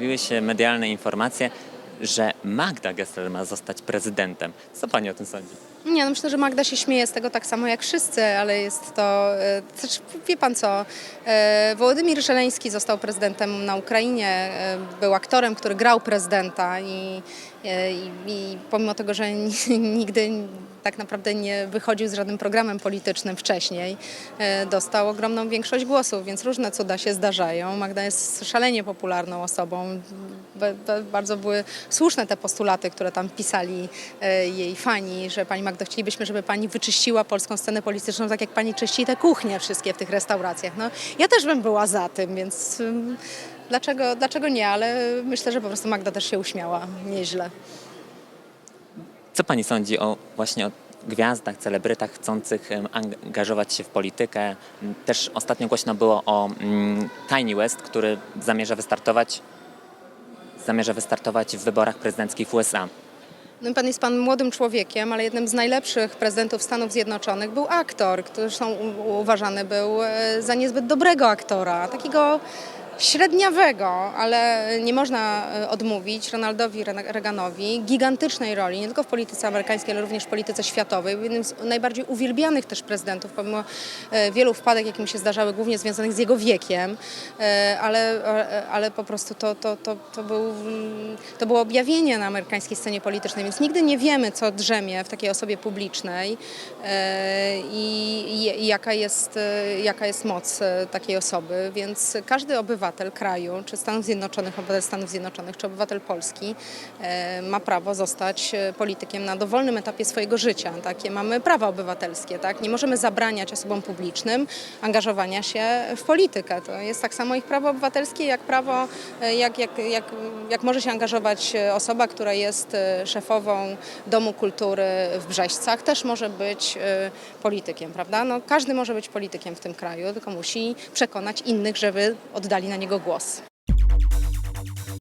pojawiły się medialne informacje, że Magda Gessler ma zostać prezydentem. Co pani o tym sądzi? Nie, no myślę, że Magda się śmieje z tego tak samo jak wszyscy, ale jest to, e, wie pan co, e, Wołodymir Żeleński został prezydentem na Ukrainie, e, był aktorem, który grał prezydenta i, e, i, i pomimo tego, że ni- nigdy tak naprawdę nie wychodził z żadnym programem politycznym wcześniej, e, dostał ogromną większość głosów, więc różne cuda się zdarzają. Magda jest szalenie popularną osobą. Bardzo były słuszne te postulaty, które tam pisali e, jej fani, że pani Magdo, chcielibyśmy, żeby pani wyczyściła polską scenę polityczną, tak jak pani czyści te kuchnie wszystkie w tych restauracjach. No, ja też bym była za tym, więc dlaczego, dlaczego nie, ale myślę, że po prostu Magda też się uśmiała nieźle. Co pani sądzi o właśnie o gwiazdach, celebrytach chcących angażować się w politykę? Też ostatnio głośno było o Kanye West, który zamierza wystartować, zamierza wystartować w wyborach prezydenckich w USA. No, pan jest pan młodym człowiekiem, ale jednym z najlepszych prezydentów Stanów Zjednoczonych był aktor, który zresztą uważany był e, za niezbyt dobrego aktora, takiego średniawego, ale nie można e, odmówić Ronaldowi Re- Reaganowi gigantycznej roli, nie tylko w polityce amerykańskiej, ale również w polityce światowej. Był jednym z najbardziej uwielbianych też prezydentów, pomimo e, wielu wpadek, jakie mu się zdarzały, głównie związanych z jego wiekiem, e, ale, ale po prostu to, to, to, to, był, mm, to było objawienie na amerykańskiej scenie politycznej, więc nigdy nie wiemy, co drzemie w takiej osobie publicznej i, i, jaka, jest, jaka jest moc takiej osoby, więc każdy obywatel kraju, czy Stanów Zjednoczonych, obywatel Stanów Zjednoczonych, czy obywatel Polski e, ma prawo zostać e, politykiem na dowolnym etapie swojego życia. Takie mamy prawa obywatelskie, tak? Nie możemy zabraniać osobom publicznym angażowania się w politykę. To jest tak samo ich prawo obywatelskie, jak prawo, e, jak, jak, jak, jak może się angażować osoba, która jest szefową Domu Kultury w Brzeźcach, też może być politykiem, prawda? No, każdy może być politykiem w tym kraju, tylko musi przekonać innych, żeby oddali na niego głos.